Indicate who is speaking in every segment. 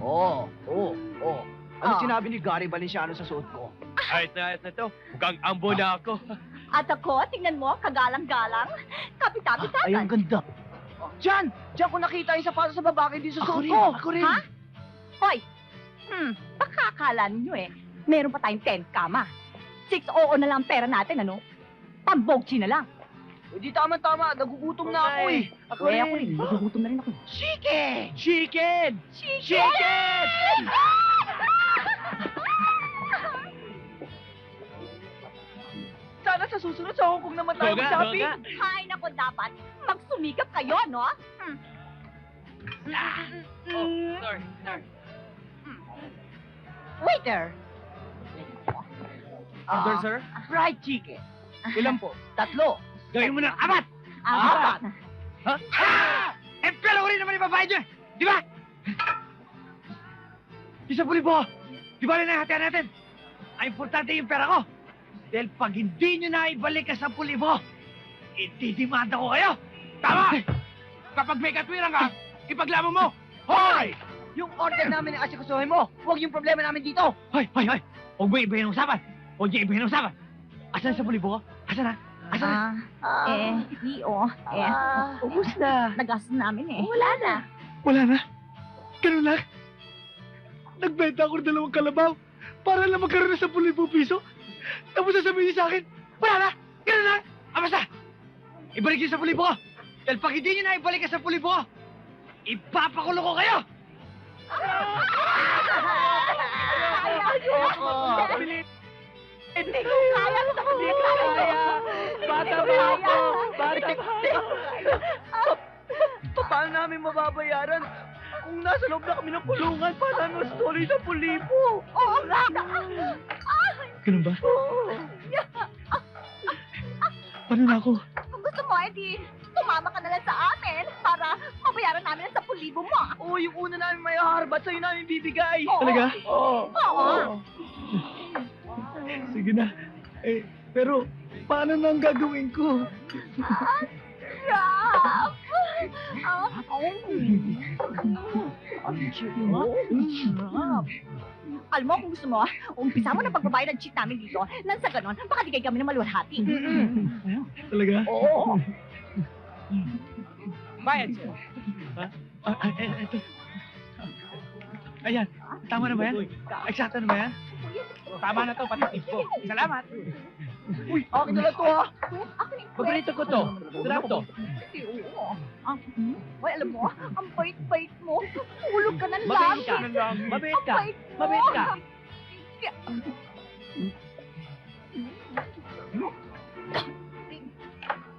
Speaker 1: Oo, oo, oo. Ano
Speaker 2: Oh.
Speaker 1: sinabi ni Gary Valenciano sa suot ko?
Speaker 3: Ayos na ayos na to. Mukhang ambo na ako.
Speaker 2: At ako, tingnan mo, kagalang-galang. Kapit-kapit
Speaker 1: Ay, ang ganda. Diyan! Diyan ko nakita yung sapatos sa babae din sa
Speaker 4: Ako
Speaker 1: suot
Speaker 4: rin,
Speaker 1: ko.
Speaker 4: ako rin.
Speaker 2: Ha? Hoy! Hmm, baka akala ninyo eh, meron pa tayong 10 kama. 6 oo na lang ang pera natin, ano? Pambogchi na lang.
Speaker 1: Eh, di tama-tama. Nagugutom na ako eh.
Speaker 4: Ako rin.
Speaker 2: ako rin, nagugutom na rin ako.
Speaker 1: Chicken!
Speaker 3: Chicken!
Speaker 2: Chicken!
Speaker 1: Sana sa susunod sa Hong Kong naman tayo
Speaker 3: Oo nga,
Speaker 1: mag-shopping.
Speaker 2: Hay nako, dapat magsumikap kayo, no? Hmm.
Speaker 3: Oh, sorry, sorry.
Speaker 2: Waiter!
Speaker 1: Order,
Speaker 4: Ah.
Speaker 1: sir? Fried chicken. Ilan po? Tatlo.
Speaker 4: Gawin mo ng apat!
Speaker 2: Apat!
Speaker 4: Ah! Eh, pero ko rin naman ibabayad niya! Di ba? Isa puli po! Di ba rin nahatian natin? Ang importante yung pera ko! Dahil pag hindi nyo na ibalik ka sa puli mo, itidimanda ko kayo! Tama! Kapag may katwiran ka, ipaglaban mo! Hoy!
Speaker 1: Yung order namin ang asikusuhin mo. Huwag yung problema namin dito.
Speaker 4: Hoy! Hoy! Hoy! Huwag mo ibahin ang usapan! Huwag niyo ibahin ang usapan! Asan sa puli mo? Asan na? Asan na?
Speaker 2: Ah, eh, iyo. Eh,
Speaker 1: Ah, ubus na.
Speaker 2: nagastos namin eh. Wala na.
Speaker 4: Wala na. Ganun lang. Nagbenta ako ng dalawang kalabaw para lang magkaroon ng 10,000 piso. Tapos sasabihin niyo sa akin, wala na. Ganun lang. Ah, basta. Ibalik niyo sa pulibo ko. Dahil pag hindi niyo na ibalik sa pulibo ko, ipapakulo ko kayo.
Speaker 2: Hindi ko kaya. Hindi ko kaya.
Speaker 1: Bata
Speaker 2: Hindi ko
Speaker 1: pa ako. Bata pa Pa- Paano namin mababayaran? Kung nasa loob na kami ng kulungan, paano story sa pulipo?
Speaker 2: Oo nga.
Speaker 4: Ganun ba?
Speaker 1: Oo.
Speaker 4: Paano na ako?
Speaker 2: Kung gusto mo, edi, tumama ka na lang sa amin para mabayaran namin ang 10,000 mo.
Speaker 1: Oo, yung una namin may harbat, sa'yo namin bibigay.
Speaker 2: Oo.
Speaker 4: Talaga?
Speaker 1: Oo.
Speaker 2: Oo.
Speaker 4: Sige na. Eh, pero paano na ang gagawin ko?
Speaker 2: Rough. Ah, oh. Alam mo, kung gusto mo, umpisa mo na pagbabayad ng cheat namin dito. Nang sa ganon, baka di kayo kami na maluwalhati.
Speaker 4: Talaga?
Speaker 1: Oo.
Speaker 3: Bayad sir.
Speaker 4: Ah, ah, eh, eto. Ayan, tama na ba yan? Eksakto na ba yan?
Speaker 3: Tama na to, patikip ko. Salamat.
Speaker 1: Uy, akin na lang to ha.
Speaker 2: Ako na yung
Speaker 3: Paborito ko to. Sarap to.
Speaker 2: Kasi, oo. Ah, hmm? Uy, alam mo, ang bait-bait mo. Tulog ka ng
Speaker 3: Mabait ka. Mabait ka.
Speaker 2: Ang bait mo.
Speaker 3: Mabait ka.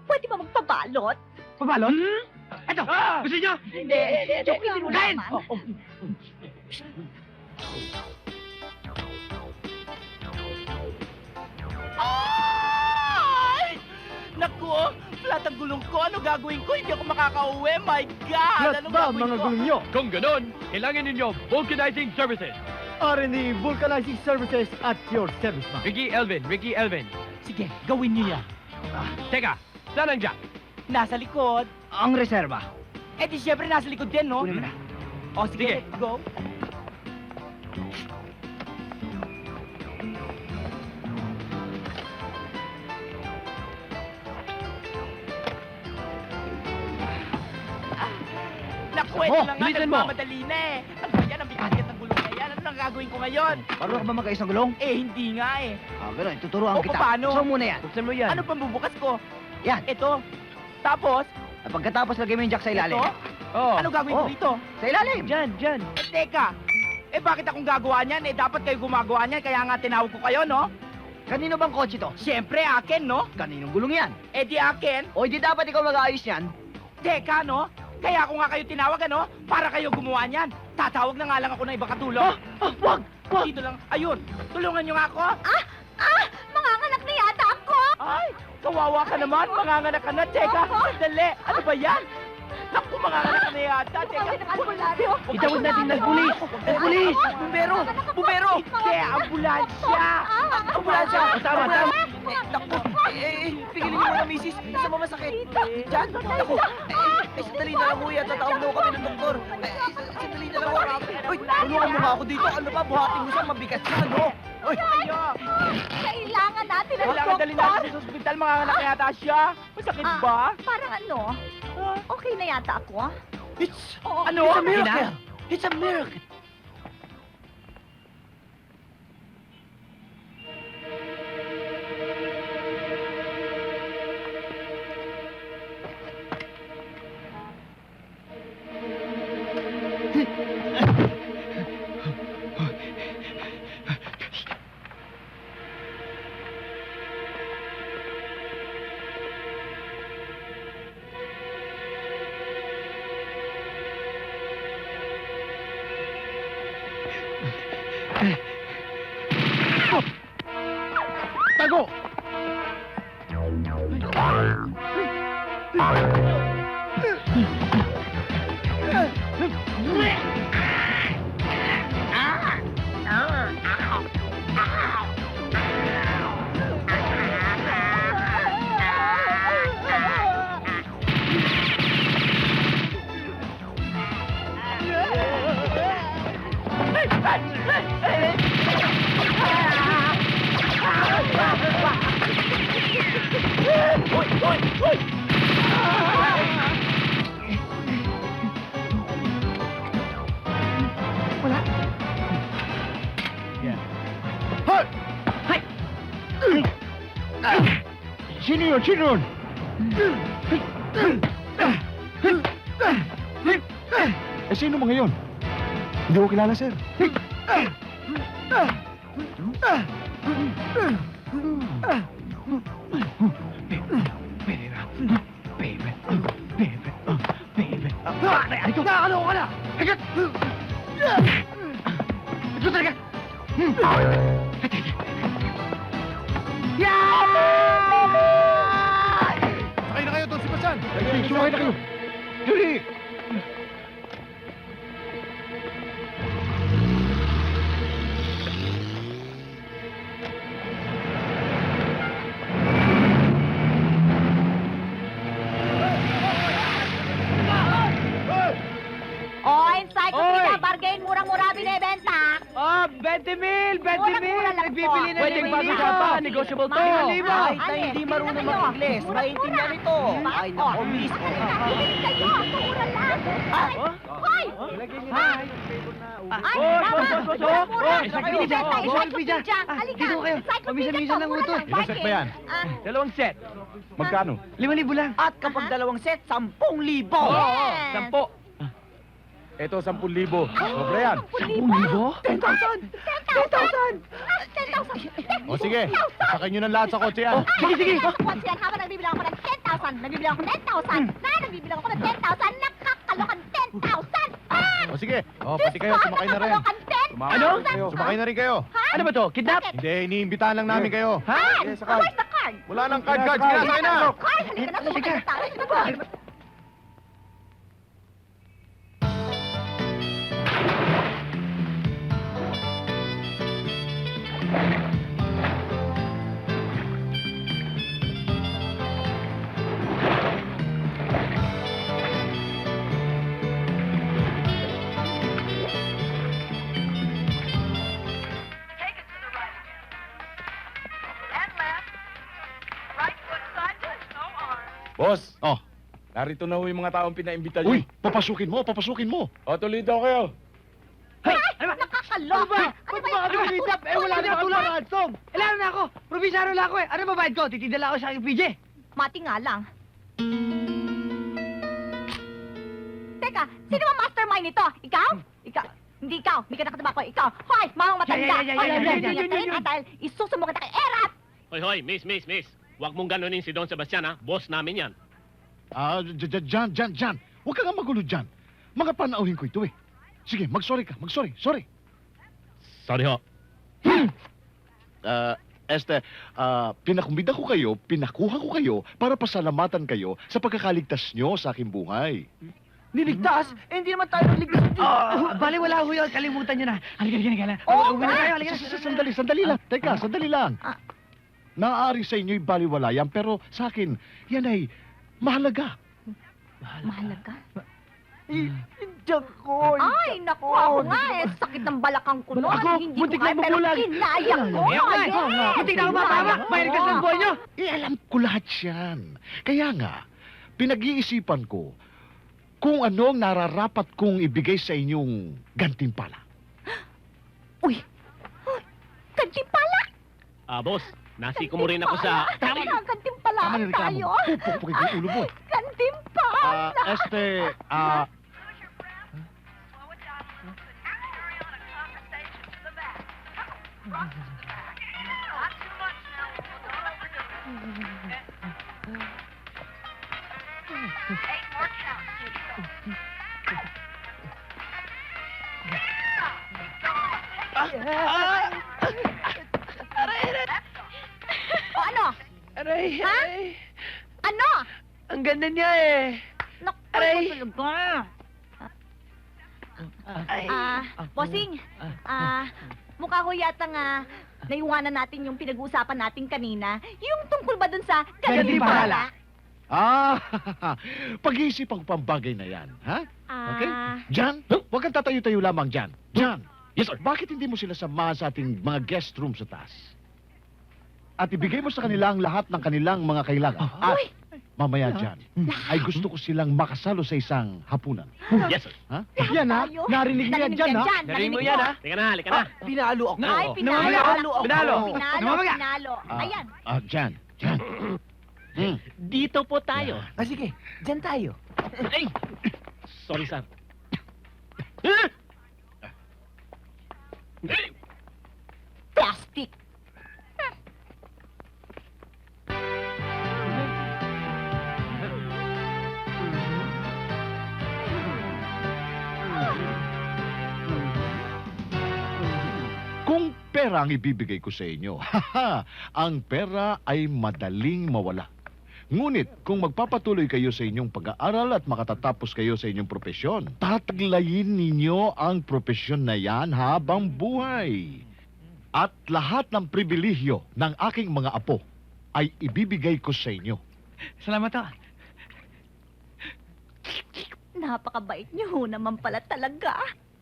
Speaker 2: Pwede ba magpabalot?
Speaker 4: Pabalon? Eto,
Speaker 3: Ah!
Speaker 4: gusto nyo?
Speaker 2: Hindi. Joke lang
Speaker 4: Kain!
Speaker 2: naman.
Speaker 3: Ay! Naku, flat ang gulong ko. Ano gagawin ko? Hindi ako makakauwi. My God! Ano gagawin ko?
Speaker 4: nyo?
Speaker 3: Kung ganon, kailangan ninyo vulcanizing services.
Speaker 4: R&D Vulcanizing Services at your service, ma'am.
Speaker 3: Ricky Elvin, Ricky Elvin. Sige, gawin niyo yan. Teka, saan ang jack?
Speaker 5: Nasa likod.
Speaker 1: Ang reserva.
Speaker 5: Eh di syempre nasa likod din, no?
Speaker 1: Kunin mo na.
Speaker 5: O sige,
Speaker 3: Sige.
Speaker 5: let's go.
Speaker 3: Oh,
Speaker 5: na nga,
Speaker 3: bilisan mo.
Speaker 5: nagmamadali na eh. Ano ba yan, ang bigat ng gulong na yan. Ano nang gagawin ko ngayon?
Speaker 1: Marunong ka ba mag-isang gulong?
Speaker 5: Eh, hindi nga eh.
Speaker 1: Ah, gano'n. Tuturuan
Speaker 5: O,
Speaker 1: kita.
Speaker 5: paano?
Speaker 1: So muna yan.
Speaker 3: Buksan mo yan.
Speaker 5: Ano pang bubukas ko?
Speaker 1: Yan.
Speaker 5: Ito. Tapos,
Speaker 1: At Pagkatapos lagay mo yung jack sa ilalim.
Speaker 5: ito.
Speaker 3: Oh.
Speaker 5: Ano gagawin ko
Speaker 1: Oh.
Speaker 5: dito?
Speaker 1: Sa ilalim.
Speaker 3: Dyan, dyan.
Speaker 5: Eh, teka. Eh, bakit akong gagawa niyan? Eh, dapat kayo gumagawa niyan. Kaya nga tinawag ko kayo, no?
Speaker 1: Kanino bang kotse to?
Speaker 5: Siyempre, akin, no?
Speaker 1: Kaninong gulong yan?
Speaker 5: Eh, di akin.
Speaker 1: O di dapat ikaw mag-aayos yan?
Speaker 5: Teka, no? Kaya ako nga kayo tinawag, ano? Para kayo gumawa niyan. Tatawag na nga lang ako ng ibang katulong.
Speaker 1: Ah, wag! Wag!
Speaker 5: Dito lang. Ayun. Tulungan niyo nga ako.
Speaker 2: Ah! Manganganak na yata ako!
Speaker 5: Ah,
Speaker 1: Ay, kawawa ka naman. Manganganak ka na. Teka, sandali. Ano ba yan? Naku, manganganak ka na yata. Teka,
Speaker 2: albularyo.
Speaker 4: Itawag natin ng pulis! Ng pulis!
Speaker 1: Bumbero! Bumbero! Kaya ambulansya! Ambulansya!
Speaker 4: Tama, tama.
Speaker 1: Eh, naku, eh, eh, pigilin mo na, misis. Isa mo masakit. Diyan, naku. Eh, eh, sandali na lang, kuya. Tatawag ako kami ng doktor. Eh, eh, sandali na lang, wala. Uy, tulungan mo nga ako dito. Ano ba, buhatin mo siya, mabigat siya, no? Uy,
Speaker 2: Kailangan natin ng
Speaker 1: kailangan dali
Speaker 2: doktor.
Speaker 1: natin sa ospital. Manganganak yata siya. Masakit
Speaker 2: Ah.
Speaker 1: ba?
Speaker 2: Parang ano, okay na yata ako, ah.
Speaker 1: It's, ano?
Speaker 4: It's a miracle.
Speaker 1: It's a miracle. 大哥。
Speaker 6: Tago! Hoy!
Speaker 4: Hay!
Speaker 6: Sino yun? Sino yun? Eh, sino mga yun? Hindi ko kilala, sir. Baby, baby, baby. Ikaw, nakakalaw ka na! Higat! Ikaw talaga! Sakay na kayo, Don Sebastian! Sumakay na kayo! Dali!
Speaker 1: Bago pa.
Speaker 4: Negotiable to.
Speaker 2: Ah.
Speaker 1: Na
Speaker 2: Ano,
Speaker 1: hindi marunong mag-Ingles, maintindihan ito. Ay, nako, miss.
Speaker 2: Bibili kayo. Mura lang. Ay, Hoy!
Speaker 4: Niyo
Speaker 2: Ah.
Speaker 4: favor na ulo.
Speaker 2: Ay, tama. Murang-mura.
Speaker 4: boss.
Speaker 2: Encyclopedia,
Speaker 4: Boss,
Speaker 2: encyclopedia.
Speaker 4: boss.
Speaker 2: Halika.
Speaker 4: Dito kayo.
Speaker 2: Encyclopedia to,
Speaker 4: ng
Speaker 2: mura lang.
Speaker 6: Ilang set ba yan?
Speaker 2: Ah,
Speaker 4: Dalawang set.
Speaker 6: Magkano?
Speaker 4: Lima libo lang.
Speaker 1: At kapag dalawang set, sampung libo.
Speaker 4: Sampo.
Speaker 6: Ito, 10,000. Sobra yan.
Speaker 2: Sampung libo?
Speaker 1: 10,000!
Speaker 2: 10,000! 10,000!
Speaker 6: O sige, sakay nyo ng lahat sa kotse yan.
Speaker 4: Sige, sige.
Speaker 2: Once yan, habang nagbibilang ako ng 10,000, nagbibilang ako ng 10,000, na nagbibilang ako ng 10,000, nakakalokan 10,000! Ah!
Speaker 6: O sige, o pati kayo, sumakay na rin.
Speaker 2: 10,000!
Speaker 6: Sumakay
Speaker 4: Ano?
Speaker 6: na kayo. Sumakay na rin kayo.
Speaker 4: Ano ba to? Kidnap?
Speaker 6: Hindi, iniimbitahan lang namin kayo.
Speaker 4: Ha?
Speaker 2: Where's the card?
Speaker 6: Wala nang card card. Sige na.
Speaker 2: Card! Halika na, sumakay na tayo. Ano ba?
Speaker 6: Boss,
Speaker 7: Oh.
Speaker 6: narito na ho yung mga taong pinaimbita nyo.
Speaker 7: Uy, papasukin mo, papasukin mo.
Speaker 6: O, tuloy daw kayo.
Speaker 2: Ay, nakakaloka! Ano ba
Speaker 4: Ba't mga kami kidnap? Eh, wala na ako
Speaker 2: Tulad-
Speaker 4: ransom. Lalo na ako. Probinsaro lang ako eh. Ano ba bayad ko? Titidala ako sa aking PJ.
Speaker 2: Mati nga lang. Teka, sino ba mastermind nito? Ikaw? Ikaw? Hindi ikaw. Hindi ka nakataba ko. Ikaw. Hoy, mamang matanda.
Speaker 4: Yeah, yeah, yeah,
Speaker 2: Hoy,
Speaker 4: yeah, yeah,
Speaker 2: hoy,
Speaker 4: yeah,
Speaker 2: hoy,
Speaker 4: yeah, yeah,
Speaker 2: at dahil isusumo kita kay Erat.
Speaker 8: Hoy, hoy, miss, miss, miss. Huwag mong ganunin si Don Sebastian, ha? Boss namin yan.
Speaker 7: Ah, dyan, dyan, dyan, dyan. Huwag ka nga magulo dyan. Mga panauhin ko ito eh. Sige, mag-sorry ka, mag-sorry, sorry.
Speaker 8: Sorry ho.
Speaker 7: Ah, Este, ah, pinakumbida ko kayo, pinakuha ko kayo para pasalamatan kayo sa pagkakaligtas nyo sa aking buhay.
Speaker 5: Niligtas? Eh, hindi naman tayo niligtas.
Speaker 4: Ah, bali wala ho yun. Kalimutan nyo na. Halika, halika, halika.
Speaker 2: Oo
Speaker 4: Uwi na
Speaker 2: nga.
Speaker 4: tayo, halika
Speaker 7: Sandali, sandali lang. Teka, sandali lang. Naaari sa inyo'y baliwala yan, pero sa akin, yan ay mahalaga.
Speaker 2: Mahalaga.
Speaker 5: Diyan ko.
Speaker 2: Ay, naku, ako nga eh. Sakit ng balakang ko noon.
Speaker 4: Ako,
Speaker 2: Hindi
Speaker 4: muntik
Speaker 2: ko kaya,
Speaker 4: na
Speaker 2: pero
Speaker 4: mabulag.
Speaker 2: kinaya ko.
Speaker 4: Eh, okay.
Speaker 2: Yes,
Speaker 4: Muntik na ako
Speaker 2: kinaya
Speaker 4: mapama.
Speaker 2: ko.
Speaker 4: May regas ng buhay nyo.
Speaker 7: Eh, alam ko lahat yan. Kaya nga, pinag-iisipan ko kung ano ang nararapat kong ibigay sa inyong gantimpala.
Speaker 2: Uy, kantimpala.
Speaker 8: Ah, boss, nasiko mo rin ako sa...
Speaker 2: Tama na. Kantimpala
Speaker 7: Tama na reklamo.
Speaker 2: tayo.
Speaker 7: Pupukpukin ko yung ulo mo.
Speaker 2: Kantimpala.
Speaker 7: Ah, este, ah...
Speaker 5: Aray,
Speaker 2: Ha?
Speaker 5: aray.
Speaker 2: Ano?
Speaker 5: Ang ganda niya eh.
Speaker 2: Naku,
Speaker 5: Aray.
Speaker 2: talaga.
Speaker 5: Ay.
Speaker 2: Ah, bossing. Ah, mukha ko yata nga naiwanan natin yung pinag-uusapan natin kanina. Yung tungkol ba dun sa
Speaker 4: Kantimpala.
Speaker 7: Ah, pag-iisipan ko pang bagay na yan, ha? Okay. Jan, huwag kang tatayo-tayo lamang dyan. Jan,
Speaker 8: Yes, sir.
Speaker 7: bakit hindi mo sila samahan sa ating mga guest room sa taas? At ibigay mo sa kanila ang lahat ng kanilang mga kailangan. At
Speaker 2: Uy!
Speaker 7: mamaya dyan, ay gusto ko silang makasalo sa isang hapunan.
Speaker 8: Yes, sir.
Speaker 4: Yan ha.
Speaker 2: tayo.
Speaker 4: Narinig yan
Speaker 2: Narinig
Speaker 4: dyan ha.
Speaker 2: dyan,
Speaker 5: Narinig mo yan ha?
Speaker 8: Halika na, halika na.
Speaker 5: Pinalo ako.
Speaker 2: Ay,
Speaker 8: Oo.
Speaker 2: pinalo.
Speaker 5: Namamaga.
Speaker 2: Pinalo.
Speaker 5: Pinalo.
Speaker 2: Pinalo. Pinalo.
Speaker 7: Ah,
Speaker 2: Ayan.
Speaker 7: Ah, Jan, Jan. Hmm.
Speaker 8: Dito po tayo.
Speaker 5: Ah, sige. Diyan tayo.
Speaker 8: Ay! Sorry, sir.
Speaker 2: Plastic.
Speaker 7: Pera ang ibibigay ko sa inyo, haha, ang pera ay madaling mawala. Ngunit kung magpapatuloy kayo sa inyong pag-aaral at makatatapos kayo sa inyong propesyon, tataglayin ninyo ang propesyon na yan habang buhay. At lahat ng pribilehyo ng aking mga apo ay ibibigay ko sa inyo.
Speaker 4: Salamat ha.
Speaker 2: Napakabait niyo naman pala talaga.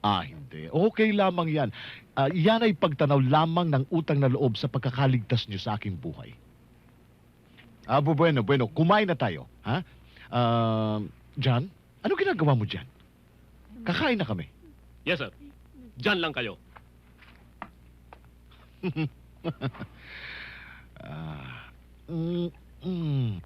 Speaker 7: Ah, hindi. Okay lamang yan. Ah, yan ay pagtanaw lamang ng utang na loob sa pagkakaligtas nyo sa aking buhay. Ah, bu- bueno, bueno. Kumain na tayo. Ha? Ah, John, ano ginagawa mo dyan? Kakain na kami.
Speaker 8: Yes, sir. Diyan lang kayo.
Speaker 7: Ah, mm,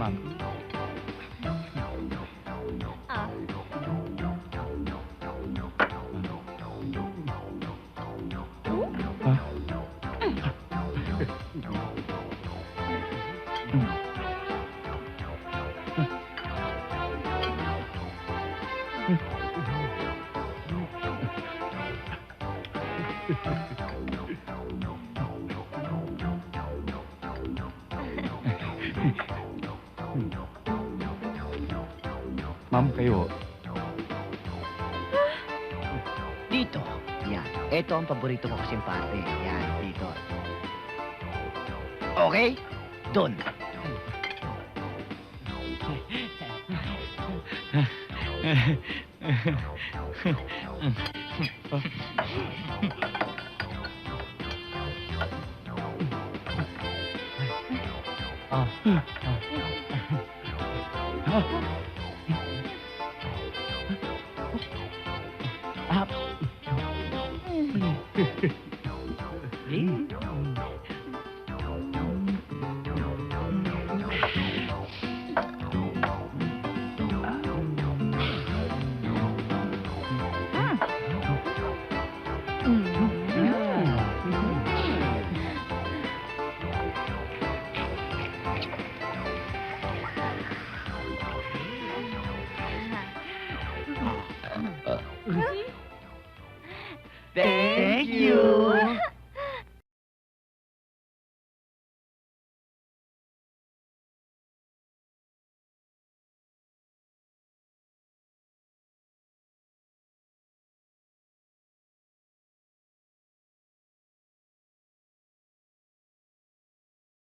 Speaker 7: mm. Ma'am,
Speaker 2: Ah,
Speaker 7: ma'am kayo.
Speaker 1: Ito ang paborito ko kasing parte. Yan, dito. Okay? Doon. Thank you.